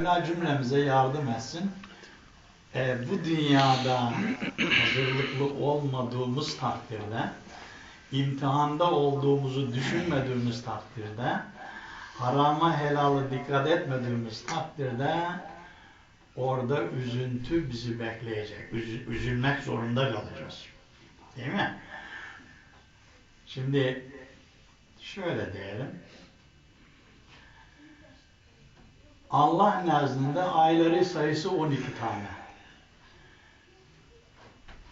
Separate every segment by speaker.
Speaker 1: Mevla cümlemize yardım etsin. Ee, bu dünyada hazırlıklı olmadığımız takdirde, imtihanda olduğumuzu düşünmediğimiz takdirde, harama helala dikkat etmediğimiz takdirde orada üzüntü bizi bekleyecek. Üz- üzülmek zorunda kalacağız. Değil mi? Şimdi şöyle diyelim. Allah nezdinde ayları sayısı 12 tane.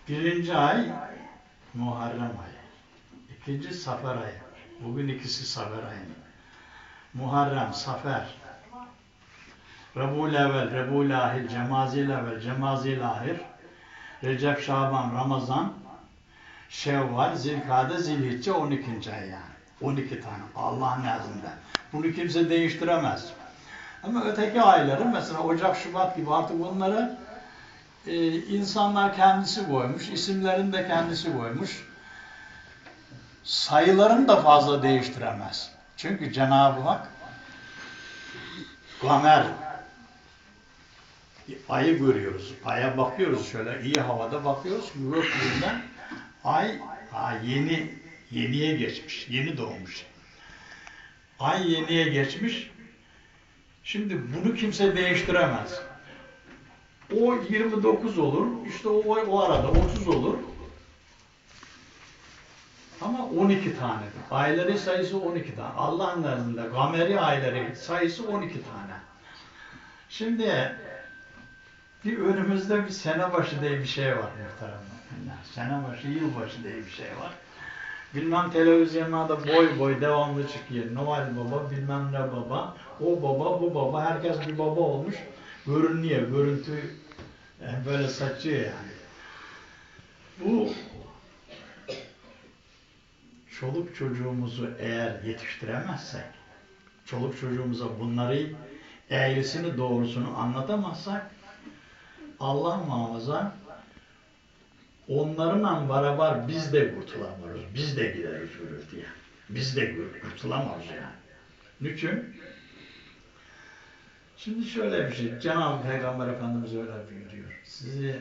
Speaker 1: Birinci ay Muharrem ayı. İkinci Safer ayı. Bugün ikisi Safer ayı. Muharrem, Safer. Rebul evvel, Rebul ahir, Cemazil evvel, Cemazil ahir. Recep, Şaban, Ramazan, Şevval, Zilkade, Zilhicce 12. ay yani. 12 tane Allah'ın nezdinde. Bunu kimse değiştiremez. Ama öteki ayları mesela Ocak, Şubat gibi artık bunları e, insanlar kendisi koymuş, isimlerini de kendisi koymuş. Sayılarını da fazla değiştiremez. Çünkü Cenab-ı Hak kamer ayı görüyoruz. Aya bakıyoruz şöyle iyi havada bakıyoruz. Gökyüzünden ay ha, yeni yeniye geçmiş. Yeni doğmuş. Ay yeniye geçmiş. Şimdi bunu kimse değiştiremez. O 29 olur, işte o, o arada 30 olur. Ama 12 tanedir. Ayları sayısı 12 tane. Allah'ın nezdinde gameri ayları sayısı 12 tane. Şimdi bir önümüzde bir sene başı diye bir şey var muhteremler. Sene başı, yılbaşı diye bir şey var. Bilmem televizyonlarda boy boy devamlı çıkıyor. Noel baba, bilmem ne baba. O baba, bu baba. Herkes bir baba olmuş. Görünüyor, görüntü yani böyle saçıyor yani. Bu çoluk çocuğumuzu eğer yetiştiremezsek, çoluk çocuğumuza bunları eğrisini doğrusunu anlatamazsak Allah muhafaza onlarla beraber biz de kurtulamıyoruz. Biz de gideriz gürültüye. Biz de kurtulamıyoruz yani. Niçin? Şimdi şöyle bir şey. Cenab-ı Peygamber Efendimiz öyle buyuruyor. Sizi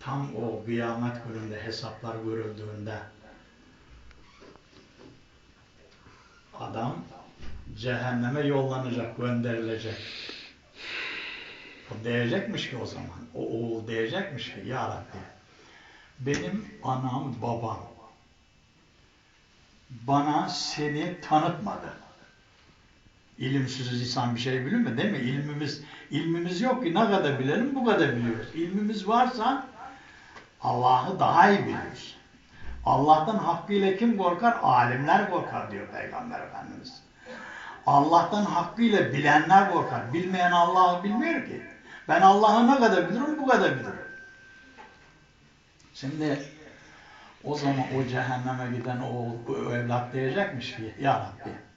Speaker 1: tam o kıyamet gününde hesaplar görüldüğünde adam cehenneme yollanacak, gönderilecek. O diyecekmiş ki o zaman, o oğul diyecekmiş ki Ya Rabbi, benim anam, babam bana seni tanıtmadı. İlimsiz insan bir şey bilir mi? Değil mi? İlmimiz, ilmimiz yok ki ne kadar bilelim bu kadar biliyoruz. İlmimiz varsa Allah'ı daha iyi biliyoruz. Allah'tan hakkıyla kim korkar? Alimler korkar diyor Peygamber Efendimiz. Allah'tan hakkıyla bilenler korkar. Bilmeyen Allah'ı bilmiyor ki. Ben Allah'ı ne kadar bilirim bu kadar bilirim. Şimdi o zaman o cehenneme giden o, o evlat diyecekmiş ki Ya Rabbi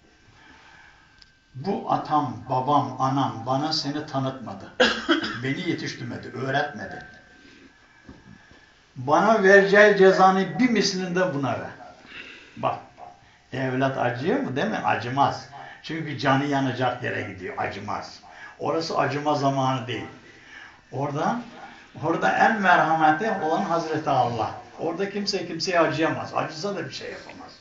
Speaker 1: bu atam, babam, anam bana seni tanıtmadı. Beni yetiştirmedi, öğretmedi. Bana vereceği cezanı bir mislinde buna ver. Bak, evlat acıyor mu değil mi? Acımaz. Çünkü canı yanacak yere gidiyor, acımaz. Orası acıma zamanı değil. Orada, orada en merhametli olan Hazreti Allah. Orada kimse kimseye acıyamaz. Acısa da bir şey yapamaz.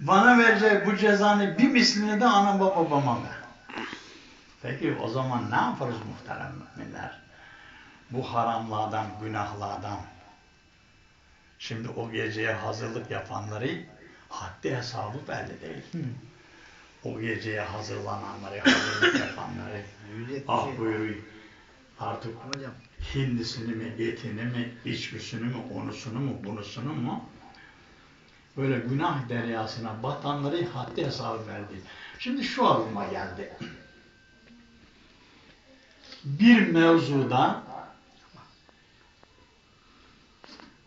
Speaker 1: Bana verecek bu cezanı bir mislini de ana baba babama ver. Peki o zaman ne yaparız muhterem müminler? Bu haramlardan, günahlardan. Şimdi o geceye hazırlık yapanları haddi hesabı belli değil. O geceye hazırlananları, hazırlık yapanları ah buyuruyor. Artık
Speaker 2: Hocam.
Speaker 1: hindisini mi, etini mi, içkisini mi, onusunu mu, bunusunu mu? Böyle günah deryasına batanları haddi hesabı verdi. Şimdi şu aklıma geldi. Bir mevzuda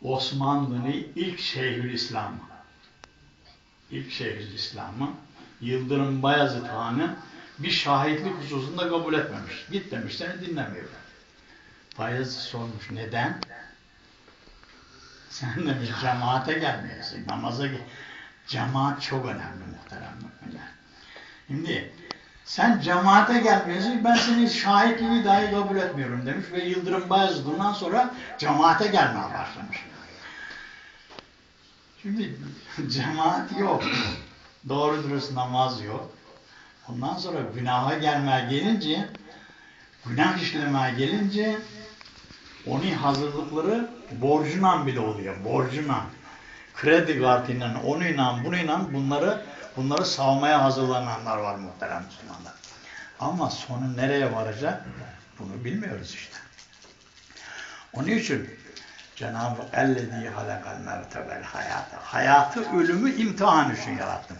Speaker 1: Osmanlı'nın ilk Şeyhülislam'ı ilk Şeyhülislam'ı Yıldırım Bayezid Han'ı bir şahitlik hususunda kabul etmemiş. Git demiş seni dinlemiyor. Bayezid sormuş neden? Sen demiş cemaate gelmiyorsun, namaza gel. Cemaat çok önemli muhterem müminler. Şimdi sen cemaate gelmiyorsun, ben seni şahit gibi dahi kabul etmiyorum demiş ve Yıldırım Bayezid bundan sonra cemaate gelmeye başlamış. Şimdi cemaat yok, doğru dürüst namaz yok. Ondan sonra günaha gelmeye gelince, günah işlemeye gelince onun hazırlıkları borcuna bile oluyor, borcuna. Kredi kartıyla, onunla, bununla bunları bunları savmaya hazırlananlar var muhterem Müslümanlar. Ama sonu nereye varacak? Bunu bilmiyoruz işte. Onun için Cenab-ı Ellezî halakal mevte vel hayatı. Hayatı, ölümü imtihan için yarattım.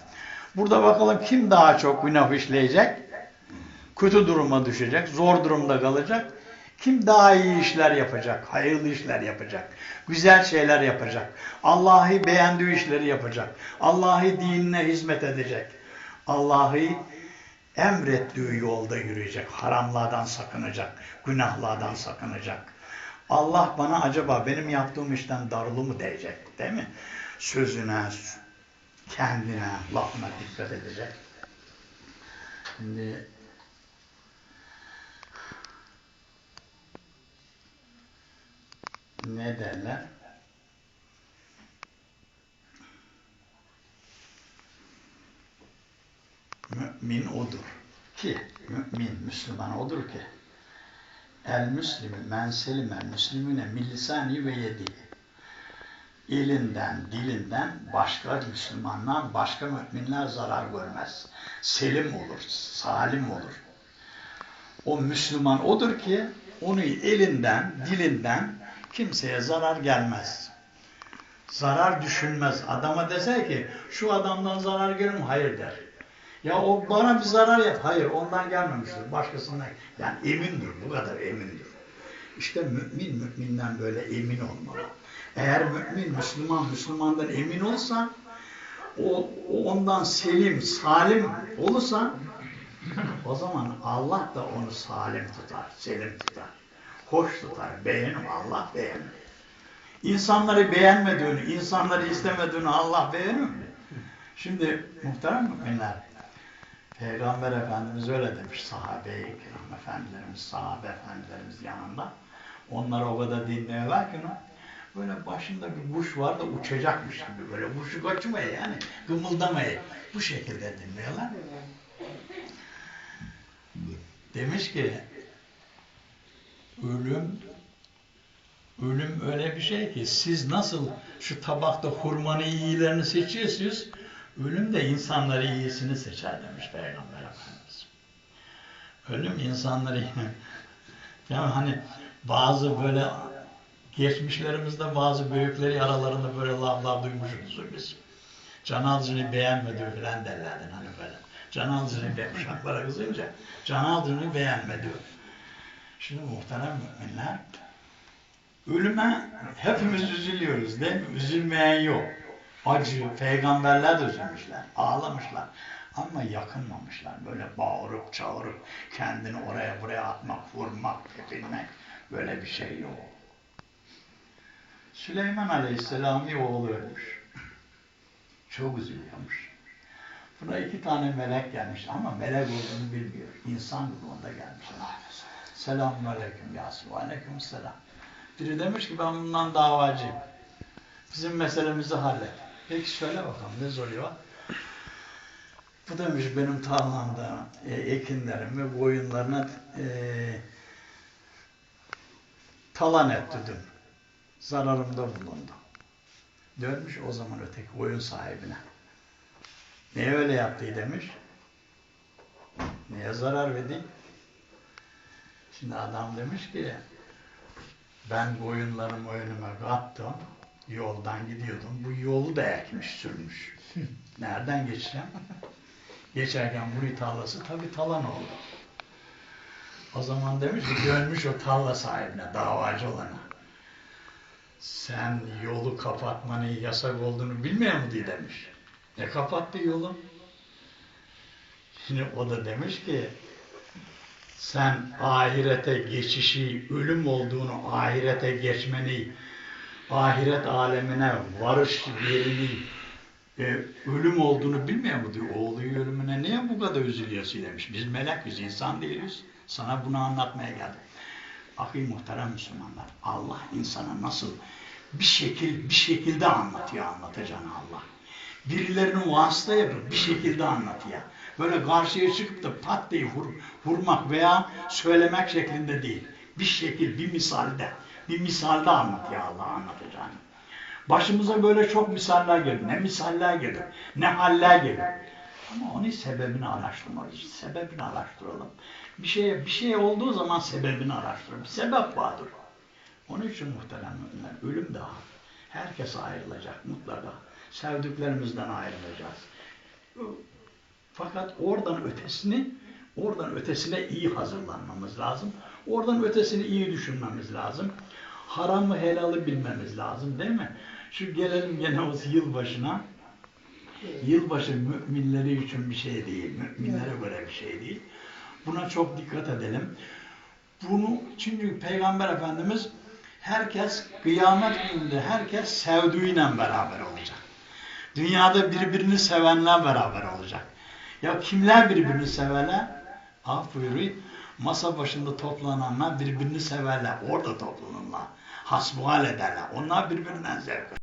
Speaker 1: Burada bakalım kim daha çok günah işleyecek? Kötü duruma düşecek, zor durumda kalacak. Kim daha iyi işler yapacak, hayırlı işler yapacak, güzel şeyler yapacak, Allah'ı beğendiği işleri yapacak, Allah'ı dinine hizmet edecek, Allah'ı emrettiği yolda yürüyecek, haramlardan sakınacak, günahlardan sakınacak. Allah bana acaba benim yaptığım işten darılı mı diyecek, değil mi? Sözüne, kendine, lafına dikkat edecek. Şimdi ne derler? Mümin odur ki, mümin, Müslüman odur ki el müslimi men selime müslimine millisani ve yedi elinden, dilinden başka Müslümanlar, başka müminler zarar görmez. Selim olur, salim olur. O Müslüman odur ki onu elinden, dilinden kimseye zarar gelmez. Zarar düşünmez. Adama dese ki şu adamdan zarar görür Hayır der. Ya o bana bir zarar yap. Hayır ondan gelmemiştir. Başkasından. Yani emindir. Bu kadar emindir. İşte mümin müminden böyle emin olmalı. Eğer mümin Müslüman Müslümandan emin olsa o, ondan selim, salim olursa o zaman Allah da onu salim tutar, selim tutar hoş tutar, beğenir, Allah beğenir. İnsanları beğenmediğini, insanları istemediğini Allah beğenir mi? Şimdi muhterem müminler, Peygamber Efendimiz öyle demiş sahabe-i kiram efendilerimiz, sahabe efendilerimiz yanında. Onları o kadar dinliyorlar ki böyle başında bir kuş var da uçacakmış gibi böyle kuşu kaçmaya yani gımıldamayı bu şekilde dinliyorlar. Demiş ki ölüm ölüm öyle bir şey ki siz nasıl şu tabakta hurmanın iyilerini seçiyorsunuz ölüm de insanları iyisini seçer demiş Peygamber Efendimiz. Ölüm insanları yani hani bazı böyle geçmişlerimizde bazı büyükleri aralarında böyle laflar duymuşuzdur biz. Can alıcını beğenmedi falan derlerdi hani böyle. Can alıcını be uşaklara kızınca can alıcını beğenmedi. Şimdi muhterem müminler, ölüme hepimiz üzülüyoruz değil mi? Üzülmeyen yok. Acı, peygamberler de üzülmüşler, ağlamışlar. Ama yakınmamışlar. Böyle bağırıp çağırıp kendini oraya buraya atmak, vurmak, tepinmek böyle bir şey yok. Süleyman Aleyhisselam'ın oğlu ölmüş. Çok üzülüyormuş. Buna iki tane melek gelmiş ama melek olduğunu bilmiyor. İnsan grubunda gelmişler. Selamun aleyküm Yasin. Aleyküm selam. Biri demiş ki ben bundan davacıyım. Bizim meselemizi hallet. Peki söyle bakalım ne soruyor? Bu demiş benim tarlamda e, ekinlerimi, boyunlarına e, talan etti. Zararımda bulundu. Dönmüş o zaman öteki oyun sahibine. Niye öyle yaptı demiş. Niye zarar verdi? Şimdi adam demiş ki ben boyunlarımı önüme kattım. Yoldan gidiyordum. Bu yolu da ekmiş sürmüş. Nereden geçeceğim? Geçerken bu tarlası tabi talan oldu. O zaman demiş ki dönmüş o tarla sahibine, davacı olana. Sen yolu kapatmanın yasak olduğunu bilmiyor mu diye demiş. Ne kapattı yolu? Şimdi o da demiş ki sen ahirete geçişi, ölüm olduğunu, ahirete geçmeni, ahiret alemine varış yerini e, ölüm olduğunu bilmiyor mu diyor. Oğlu ölümüne niye bu kadar üzülüyorsun demiş. Biz melekiz, insan değiliz. Sana bunu anlatmaya geldim. Ahi muhterem Müslümanlar, Allah insana nasıl bir şekil bir şekilde anlatıyor anlatacağını Allah. Birilerinin vasıta yapıp bir şekilde anlatıyor. Böyle karşıya çıkıp da pat diye vur, vurmak veya söylemek şeklinde değil. Bir şekil, bir misalde, bir misalde anlatıyor Allah anlatacağını. Başımıza böyle çok misaller gelir. Ne misaller gelir, ne haller gelir. Ama onun sebebini araştırmalıyız. Sebebini araştıralım. Bir şey bir şey olduğu zaman sebebini araştıralım. Sebep vardır. Onun için muhterem müminler, ölüm var. Herkes ayrılacak mutlaka. Sevdiklerimizden ayrılacağız. Fakat oradan ötesini, oradan ötesine iyi hazırlanmamız lazım. Oradan ötesini iyi düşünmemiz lazım. Haramı helalı bilmemiz lazım değil mi? Şu gelelim gene o yılbaşına. Yılbaşı müminleri için bir şey değil, müminlere göre bir şey değil. Buna çok dikkat edelim. Bunu çünkü Peygamber Efendimiz herkes kıyamet gününde herkes sevdiğiyle beraber olacak. Dünyada birbirini sevenler beraber olacak. Ya kimler birbirini severler? Af buyuruyor. Masa başında toplananlar birbirini severler. Orada toplanırlar. Hasbuhal ederler. Onlar birbirinden zevk.